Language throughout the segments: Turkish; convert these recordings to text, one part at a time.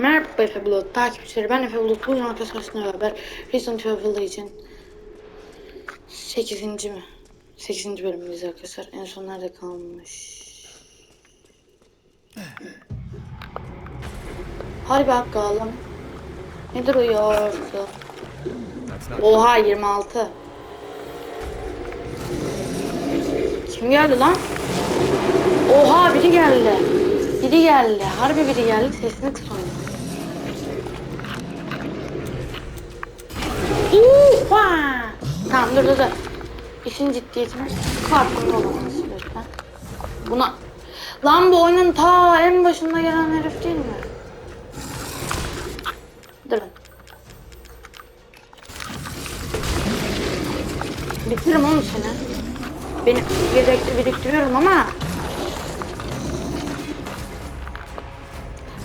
Merhaba Efe Bulut takipçileri. Ben Efe Bulut. Bugün arkadaşlarla beraber Resident Evil için 8. mi? 8. bölümümüz arkadaşlar. En son nerede kalmış? Hadi bakalım. Ne duruyorsun? That's not. Oha 26. Kim geldi lan? Oha biri geldi. Biri geldi. Harbi biri geldi. Sesini kıs Oha! Tamam dur dur dur. İşin ciddiyetine farkında olamaz lütfen. Buna... Lan bu oyunun ta en başında gelen herif değil mi? Durun. Bitiririm oğlum seni. Beni yedekte biriktiriyorum ama.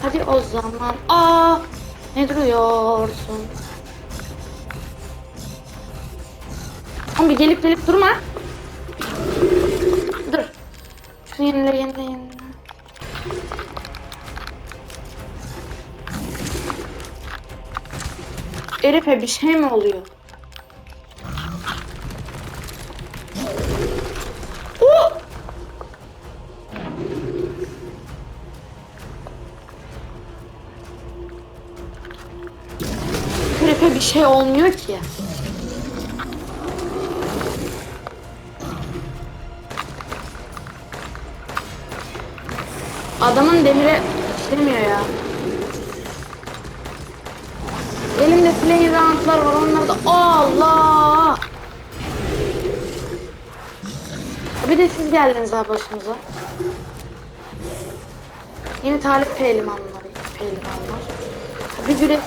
Hadi o zaman. Aa, ne duruyorsun? Bir gelip gelip durma. Dur. Şunu yenile yenile yenile. Herife bir şey mi oluyor? Herife bir şey olmuyor ki. Adamın demire işlemiyor ya. Elimde play roundlar var onlar da Allah! Bir de siz geldiniz abi başımıza. Yeni talip pehlivanlar. Pehlivanlar. Bir güreş.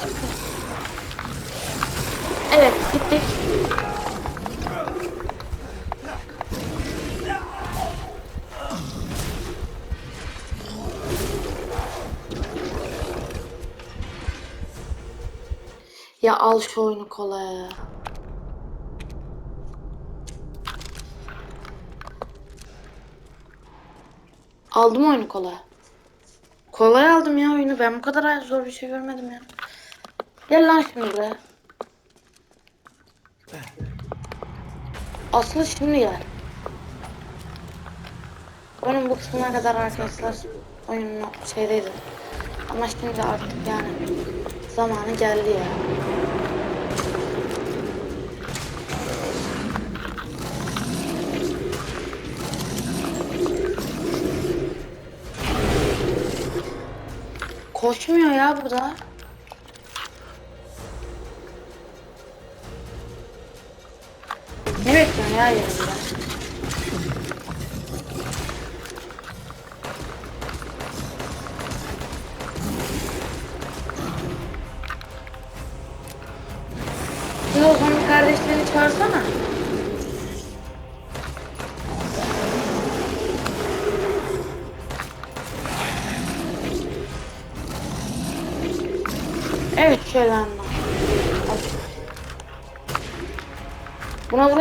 Evet gittik. Ya al şu oyunu kolaya. Aldım oyunu kolay. Kolay aldım ya oyunu. Ben bu kadar zor bir şey görmedim ya. Gel lan şimdi buraya. Aslı şimdi gel. Oyunun bu kısmına kadar arkadaşlar oyunun şeydeydi. Ama şimdi artık yani zamanı geldi ya. Koşmuyor ya burada. Ne bekliyorsun ya yanımda?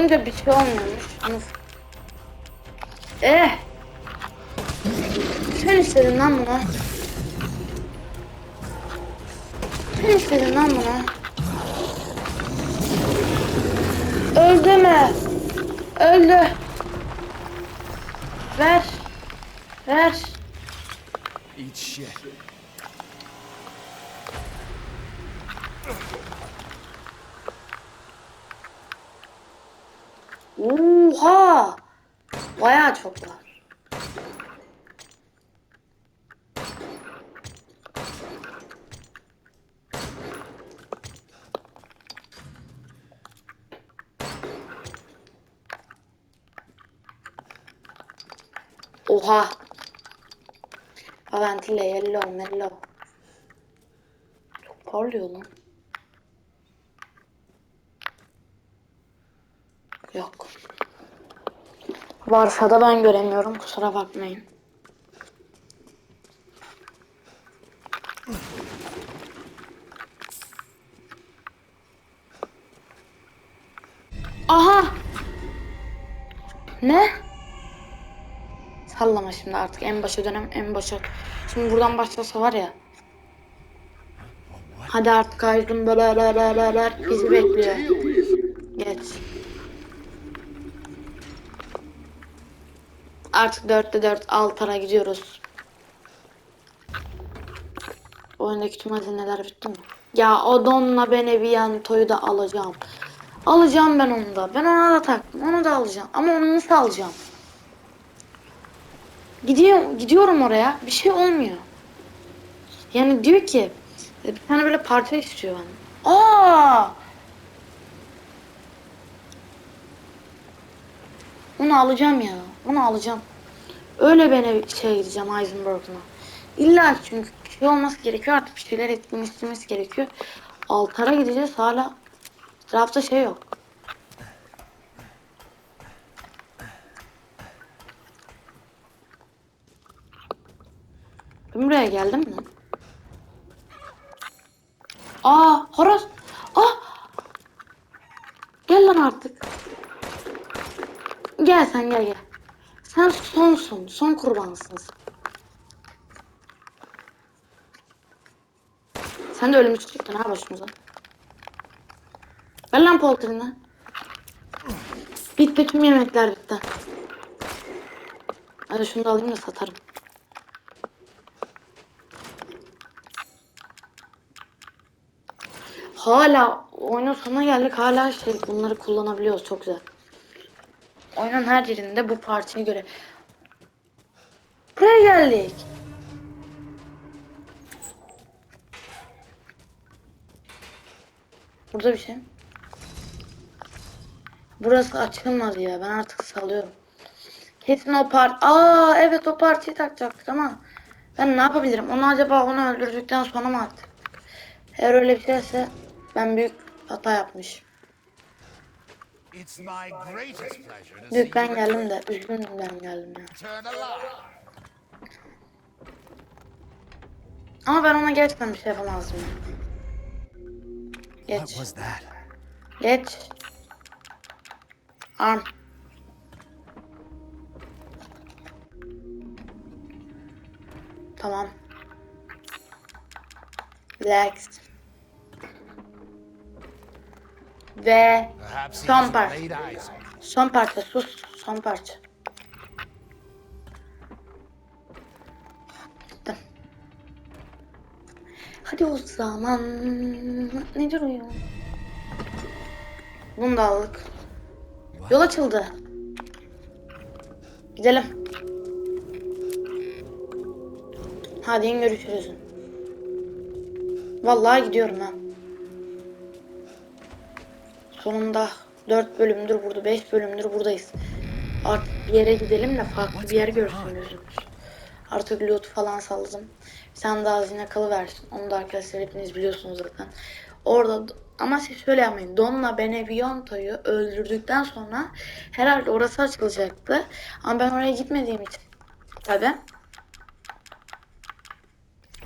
Vurunca bir şey olmuyormuş. Eh! Sen istedin lan bunu. Sen istedin lan bunu. Öldü mü? Öldü. Ver. Ver. Eat shit. Oha! Bayağı çok var. Oha! Aventile, yellow, mellow. Çok parlıyor lan. Yok. Varsa da ben göremiyorum. Kusura bakmayın. Aha! Ne? Sallama şimdi artık en başa dönem en başa. Şimdi buradan başlasa var ya. Hadi artık Aydın böyle bizi bekliyor. Geç. Artık dörtte dört altara gidiyoruz. Oyundaki tüm hazineler bitti mi? Ya o Donna Beneviento'yu da alacağım. Alacağım ben onu da. Ben ona da taktım. Onu da alacağım. Ama onu nasıl alacağım? Gidiyor, gidiyorum oraya. Bir şey olmuyor. Yani diyor ki e, bir tane böyle parça istiyor benden. Aa! Onu alacağım ya. Onu alacağım. Öyle ben ev- şey gideceğim Heisenberg'ına. İlla çünkü şey olması gerekiyor artık bir şeyler etkileştirmesi gerekiyor. Altara gideceğiz hala etrafta şey yok. Ben buraya geldim mi? Aa horoz. Aa. Gel lan artık. Gel sen gel gel. Sen sonsun. Son kurbansın. sen. De ölümcü çıktın ha başımıza. Ver lan poltrini. Bitti tüm yemekler bitti. Hadi şunu da alayım da satarım. Hala oyunun sonuna geldik. Hala şey bunları kullanabiliyoruz. Çok güzel. Oyunun her yerinde bu parçayı göre. Buraya geldik. Burada bir şey. Burası açılmaz ya. Ben artık salıyorum. Kesin o part... Aa evet o partiyi takacaktık ama ben ne yapabilirim? Onu acaba onu öldürdükten sonra mı attık? Eğer öyle bir şeyse ben büyük hata yapmışım. It's my greatest pleasure to see Büyük ben you geldim de üzgünüm ben geldim ya. Ama ben ona gerçekten bir şey yapamazdım. Geç. Geç. Arm. Tamam. Relax. Ve Son you. son parça sus. Son parça. Gittim. Hadi o zaman. Ne duruyor? Bunu da aldık. Yol açıldı. Gidelim. Hadi görüşürüz. Vallahi gidiyorum ha. Sonunda 4 bölümdür burada, 5 bölümdür buradayız. Artık bir yere gidelim de farklı bir yer görsün gözümüz. Artık loot falan salladım. Bir tane daha hazine kalıversin. Onu da arkadaşlar hepiniz biliyorsunuz zaten. Orada ama siz şöyle yapmayın. Donna Benevionto'yu öldürdükten sonra herhalde orası açılacaktı. Ama ben oraya gitmediğim için tabi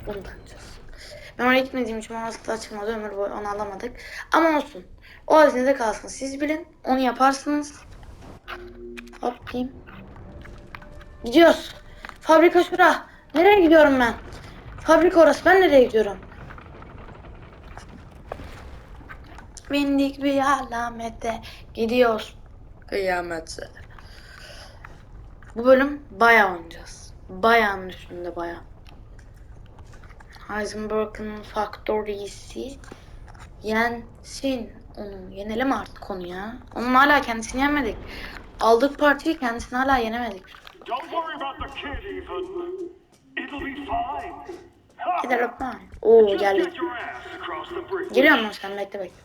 bunu takacağız. Ben oraya gitmediğim için orası da açılmadı. Ömür boyu onu alamadık. Ama olsun. O hazinede kalsın. Siz bilin. Onu yaparsınız. Hop diyeyim. Gidiyoruz. Fabrika şura. Nereye gidiyorum ben? Fabrika orası. Ben nereye gidiyorum? Bindik bir alamete. Gidiyoruz. Kıyamete. Bu bölüm bayağı oynayacağız. Bayağının üstünde bayağı. Heisenberg'ın faktöriyesi yensin. Onu yenelim artık onu ya. Onun hala kendisini yenemedik. Aldık partiyi kendisini hala yenemedik. Gidelim ha. Oo bridge. Geliyorum lan sen bekle bekle.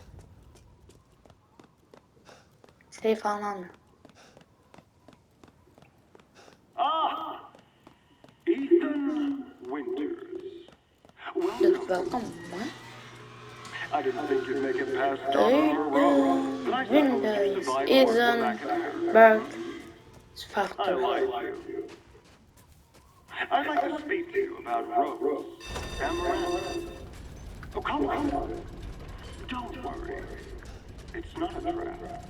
Şey falan almıyor. Ah, Ethan Winters. Welcome. welcome? I didn't think you'd make it past Ethan Donner Road. But I thought you Winters survived is worse an back there. bird I factor. like you. I'd like to speak to you about Rose and Miranda. Oh, come on. Don't worry. It's not a trap.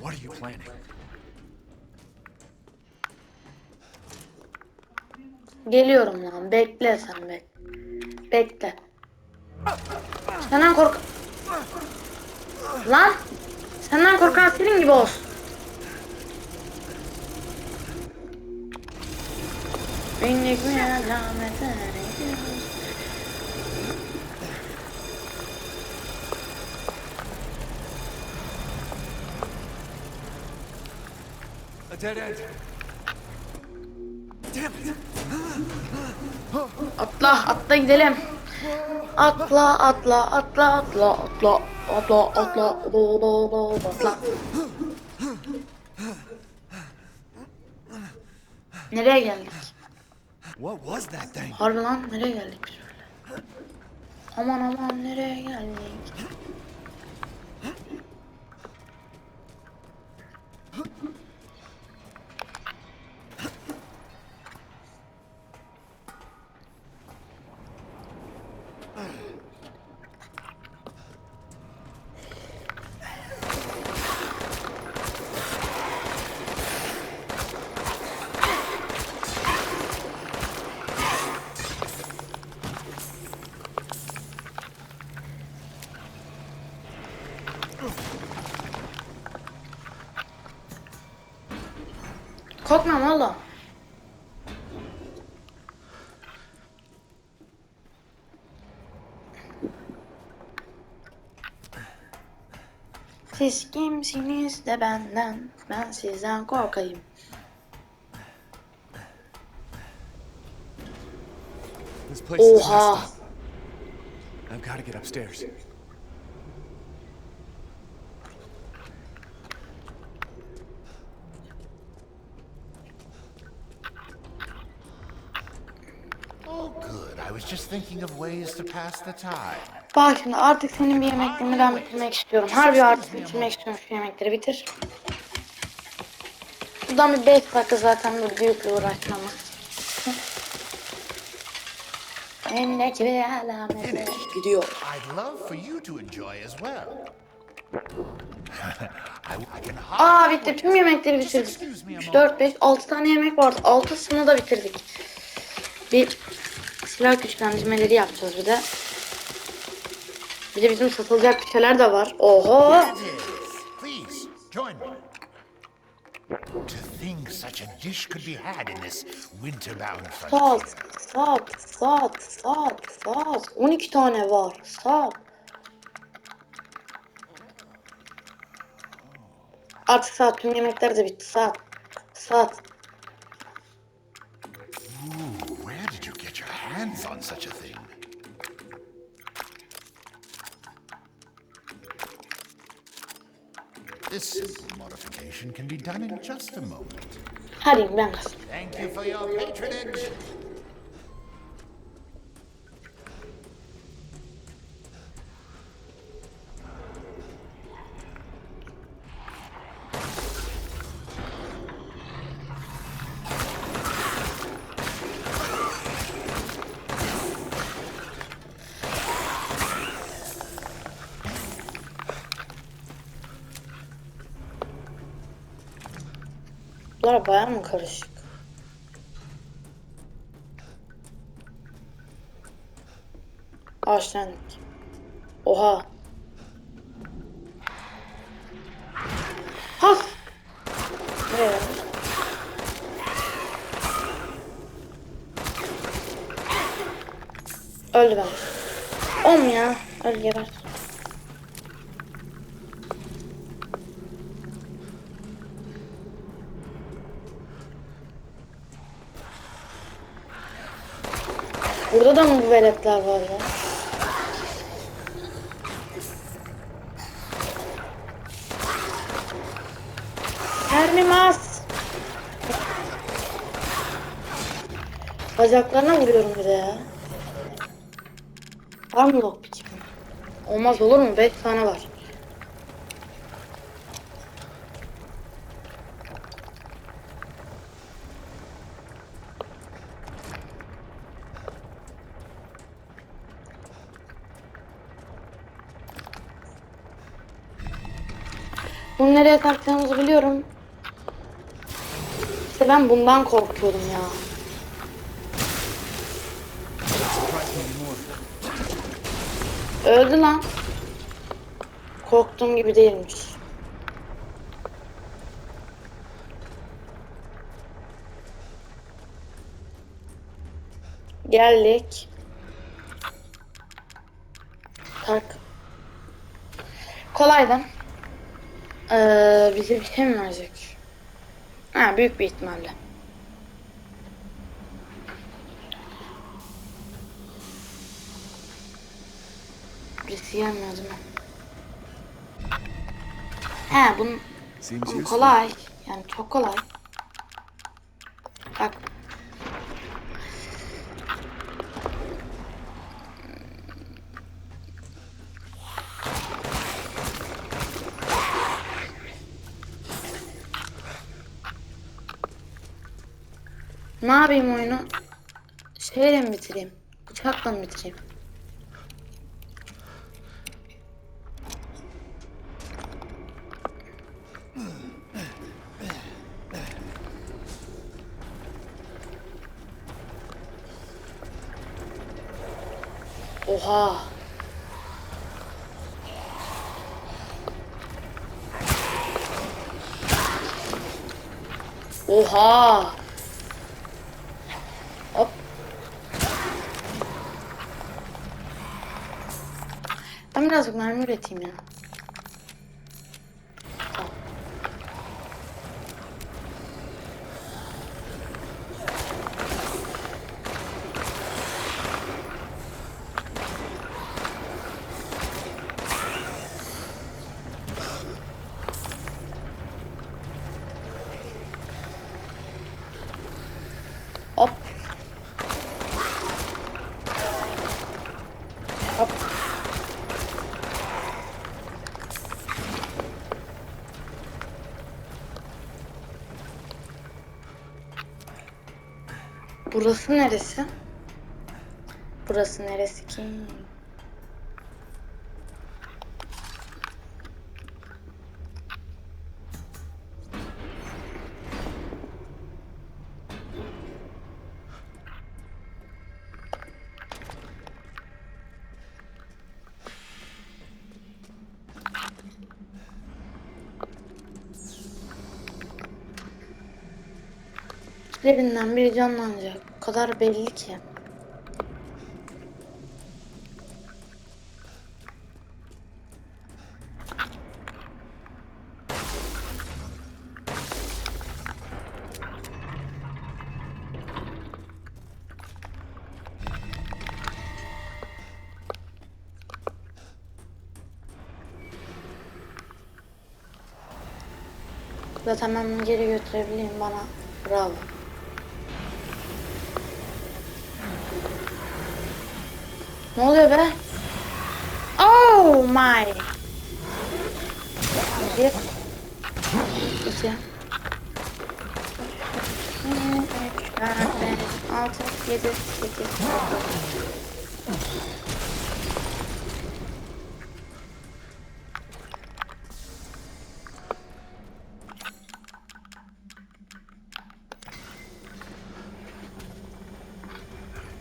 What are you planning? Geliyorum lan bekle sen bek. Bekle. Senden kork... Lan! Senden korkan senin gibi olsun. Bindik mi alamete A dead end. Damn it. Atla, atla gidelim. Atla, atla, atla, atla, atla, atla, atla, atla, atla. Nereye geldik? What was that thing? Harbi lan nereye geldik biz böyle? Aman aman nereye geldik? Korkmam oğlum. Siz kimsiniz de benden, ben sizden korkayım. This place is Oha! messed up. I've got to get upstairs. Oh, good. I was just thinking of ways to pass the time. Bak şimdi artık senin bir yemeklerini ben bitirmek istiyorum. Harbi artık bitirmek istiyorum şu yemekleri bitir. Buradan bir 5 dakika zaten bir büyükle uğraşmam. Endeki bir alamete gidiyor. I'd love for you to enjoy as well. Aa bitti tüm yemekleri bitirdik. 3, 4, 5, 6 tane yemek vardı. 6'sını da bitirdik. Bir silah güçlendirmeleri yapacağız bir de. Bir de bizim satılacak bir şeyler de var. Oho! Sat, sat, sat, sat, sat. 12 tane var. Sat. Artık saat tüm yemekler de bitti. Sat. Sat. Where hands on such a thing? This simple modification can be done in just a moment. Ben. Thank you for your patronage. Bunlar baya mı karışık? Ağaçlandık. Oha. Has. Nereye? Öldü ben. Om ya. Öl geber. Mı bu veletler var ya? Termimas. Bacaklarına vuruyorum bir de ya. Var mı lockpick? Olmaz olur mu? 5 tane var. Bunu nereye takacağımızı biliyorum. İşte ben bundan korkuyordum ya. Öldü lan. Korktuğum gibi değilmiş. Geldik. Tak. Kolaydan. Ee, bize bir şey mi verecek? Ha büyük bir ihtimalle. Birisi gelmiyor değil mi? He bunun, bunun kolay. Yani çok kolay. Bak. Ne yapayım oyunu? Şeyle mi bitireyim? Bıçakla mı bitireyim? Oha. Oha. Birazcık mermi üreteyim ya. Tamam. Hop. Hop. Burası neresi? Burası neresi ki? İçlerinden biri canlanacak. Kadar belli ki. Zaten ben geri götürebileyim bana. Bravo. Ne oluyor be? Oh my. Bir. İki. Üç, dört, beş, altı, yedi, sekiz, dokuz.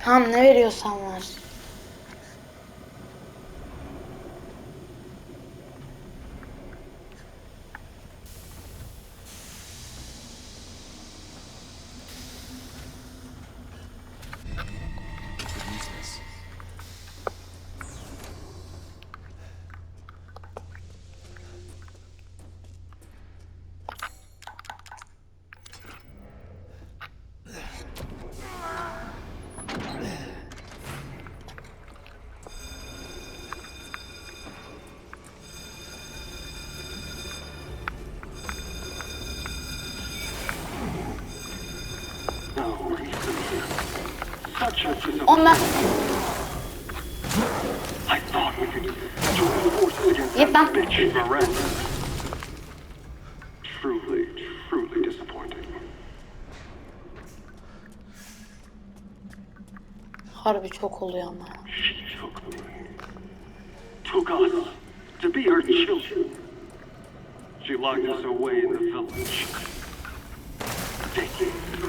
Tamam ne veriyorsan ver. Truly disappointing. harbi çok oluyor ama. Took us to be her children. She locked us away in the village.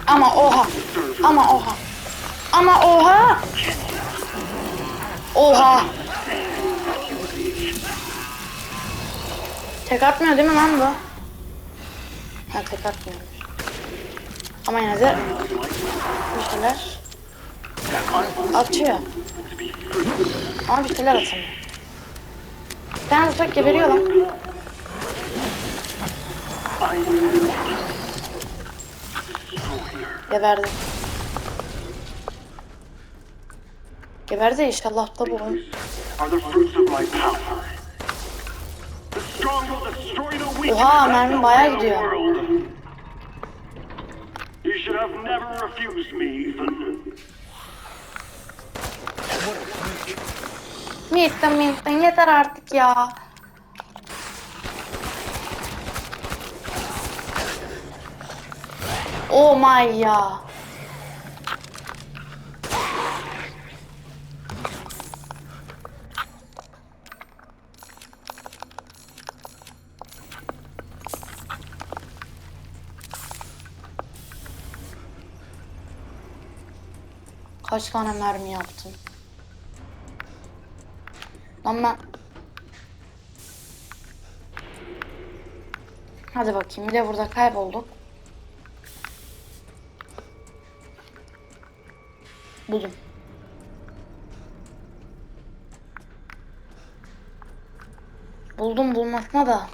Ama oha. Ama oha. Ama oha. Oha. Tek atmıyor değil mi lan bu? Ha tek atmıyor. Ama yine de bir şeyler atıyor. Ama bir şeyler atamıyor. Ben uzak geberiyor lan. Geberdim. Gidiyor. world. You should have never refused me, Ethan. Mitten mitten yeter artık ya. Oh my ya. Kaç tane mermi yaptım? Lan ben... Hadi bakayım bir de burada kaybolduk. Buldum. Buldum bulmasına da.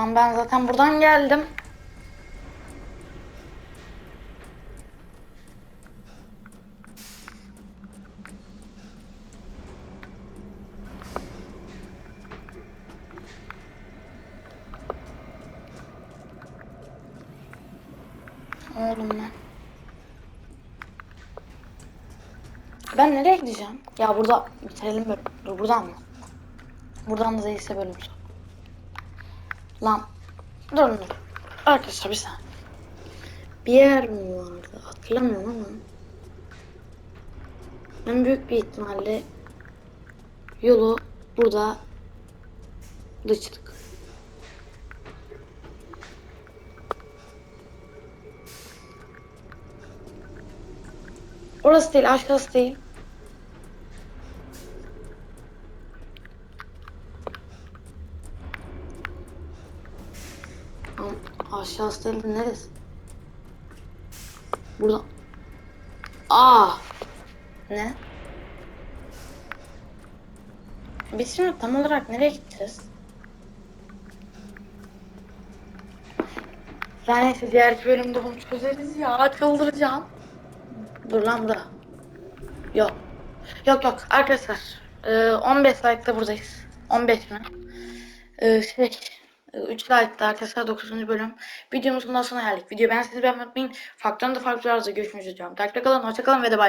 Lan ben zaten buradan geldim. Oğlum ben. Ben nereye gideceğim? Ya burada bitirelim bölüm. Dur buradan mı? Buradan da değilse bölüm son. Lan. Dur dur. Arkadaşlar bir saniye. Bir yer mi vardı? Hatırlamıyorum ama. Ben büyük bir ihtimalle yolu burada dıştık. Orası değil, aşağısı değil. Ama aşağısı değil, neresi? Burada. Aa! Ne? Biz şimdi tam olarak nereye gideceğiz? Yani neyse diğer bölümde bunu çözeriz ya. Çıldıracağım. Dur lan bura. Yok. Yok yok arkadaşlar. Ee, 15 like'da buradayız. 15 mi? Ee, şey. 3 like'da arkadaşlar 9. bölüm. Videomuzun sonuna geldik. Video ben sizi beğenmeyi unutmayın. Farklı da farklı videolarda görüşmek üzere. Takipte kalın, hoşça kalın ve de bay bay.